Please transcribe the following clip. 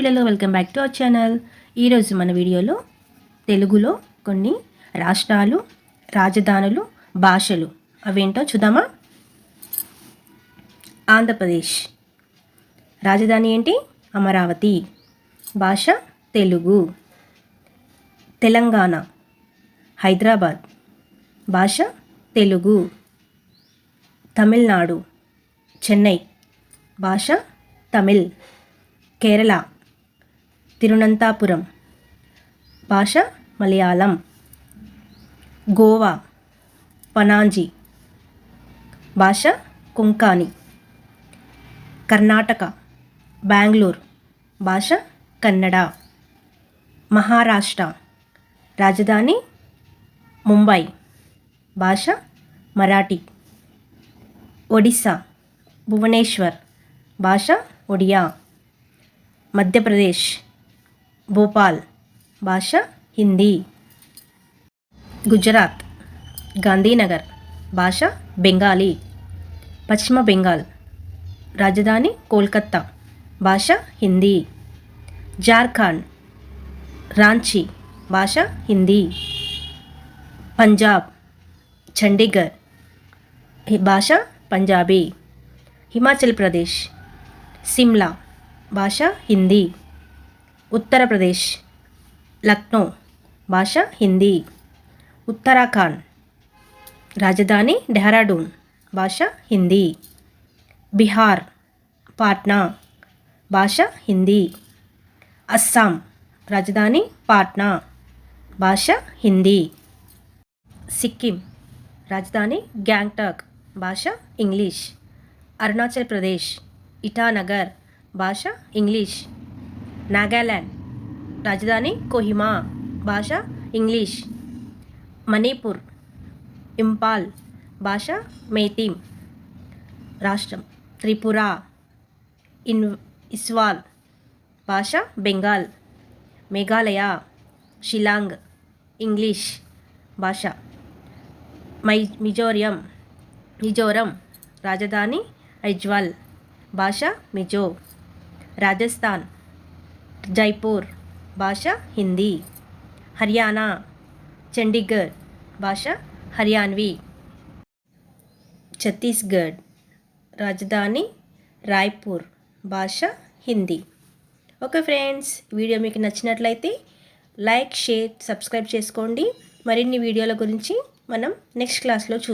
పిల్లలు welcome back to our channel. ఈరోజు మన వీడియోలో తెలుగులో కొన్ని రాష్ట్రాలు రాజధానులు భాషలు. అవేంటో చూద్దామా? ఆంధ్రప్రదేశ్. రాజధాని ఏంటి? అమరావతి. భాష తెలుగు. తెలంగాణ. హైదరాబాద్. భాష తెలుగు. తమిళనాడు. చెన్నై. భాష తమిళ్. కేరళ. తిరునంతపురం. భాష మలయాళం. గోవా పనాంజీ. భాష కొంకాని. కర్ణాటక బెంగళూరు. భాష కన్నడ. మహారాష్ట్ర రాజధాని ముంబై. భాష మరాఠీ. ఒడిస్సా భువనేశ్వర్. భాష ఒడియా. మధ్యప్రదేశ్. భోపాల్ భాష హిందీ గుజరాత్ గాంధీనగర్ భాష బెంగాలీ పశ్చిమ బెంగాల్ రాజధాని కోల్కత్తా భాష హిందీ జార్ఖండ్ రాంచీ భాష హిందీ పంజాబ్ చండీగఢ్ భాష పంజాబీ హిమాచల్ ప్రదేశ్ సిమ్లా భాష హిందీ ఉత్తరప్రదేశ్ లక్నో భాష హిందీ ఉత్తరాఖండ్ రాజధాని డెహ్రాడూన్ భాష హిందీ బీహార్ పాట్నా భాష హిందీ అస్సాం రాజధాని పాట్నా భాష హిందీ సిక్కిం రాజధాని గ్యాంగ్టాక్ భాష ఇంగ్లీష్ అరుణాచల్ ప్రదేశ్ ఇటానగర్ భాష ఇంగ్లీష్. నాగాల్యాండ్ రాజధాని కోహిమా. భాష ఇంగ్లీష్. మణిపూర్. ఇంపాల్. భాష మేతీం రాష్ట్రం త్రిపుర. ఇన్ ఇస్వాల్. భాష బెంగాల్. మేఘాలయ. షిలాంగ్. ఇంగ్లీష్. భాష మై మిజోరియం. మిజోరం. రాజధాని ఐజ్వాల్. భాష మిజో. రాజస్థాన్. జైపూర్ భాష హిందీ హర్యానా చండీగఢ్ భాష హర్యాన్వి ఛత్తీస్గఢ్ రాజధాని రాయ్పూర్ భాష హిందీ ఓకే ఫ్రెండ్స్ వీడియో మీకు నచ్చినట్లయితే లైక్ షేర్ సబ్స్క్రైబ్ చేసుకోండి. మరిన్ని వీడియోల గురించి మనం నెక్స్ట్ క్లాస్లో చూ